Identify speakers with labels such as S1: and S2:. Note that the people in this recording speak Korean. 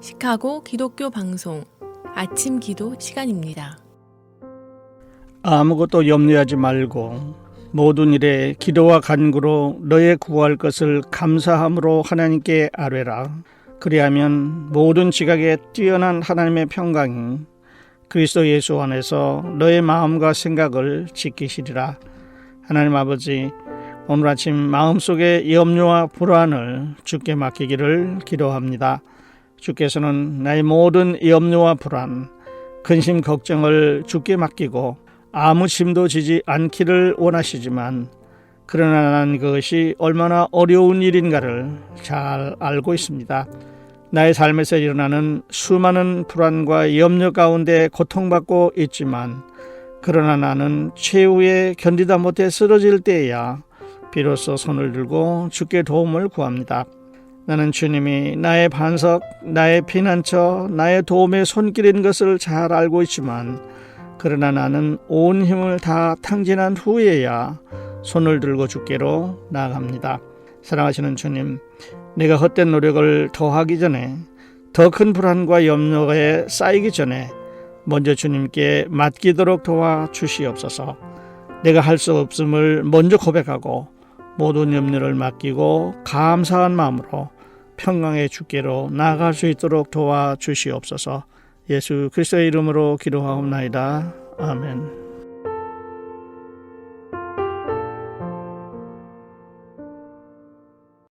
S1: 시카고 기독교 방송 아침 기도 시간입니다.
S2: 아무것도 염려하지 말고 모든 일에 기도와 간구로 너의 구할 것을 감사함으로 하나님께 아뢰라. 그리하면 모든 지각에 뛰어난 하나님의 평강이 그리스도 예수 안에서 너의 마음과 생각을 지키시리라. 하나님 아버지, 오늘 아침 마음속의 염려와 불안을 주께 맡기기를 기도합니다. 주께서는 나의 모든 염려와 불안, 근심 걱정을 주께 맡기고 아무 짐도 지지 않기를 원하시지만 그러나 나는 그것이 얼마나 어려운 일인가를 잘 알고 있습니다. 나의 삶에서 일어나는 수많은 불안과 염려 가운데 고통받고 있지만 그러나 나는 최후에 견디다 못해 쓰러질 때에야 비로소 손을 들고 주께 도움을 구합니다. 나는 주님이 나의 반석, 나의 피난처, 나의 도움의 손길인 것을 잘 알고 있지만 그러나 나는 온 힘을 다 탕진한 후에야 손을 들고 주께로 나아갑니다. 사랑하시는 주님, 내가 헛된 노력을 더하기 전에 더 큰 불안과 염려에 쌓이기 전에 먼저 주님께 맡기도록 도와 주시옵소서. 내가 할 수 없음을 먼저 고백하고 모든 염려를 맡기고 감사한 마음으로 평강의 주께로 나아갈 수 있도록 도와 주시옵소서. 예수 그리스도의 이름으로 기도하옵나이다. 아멘.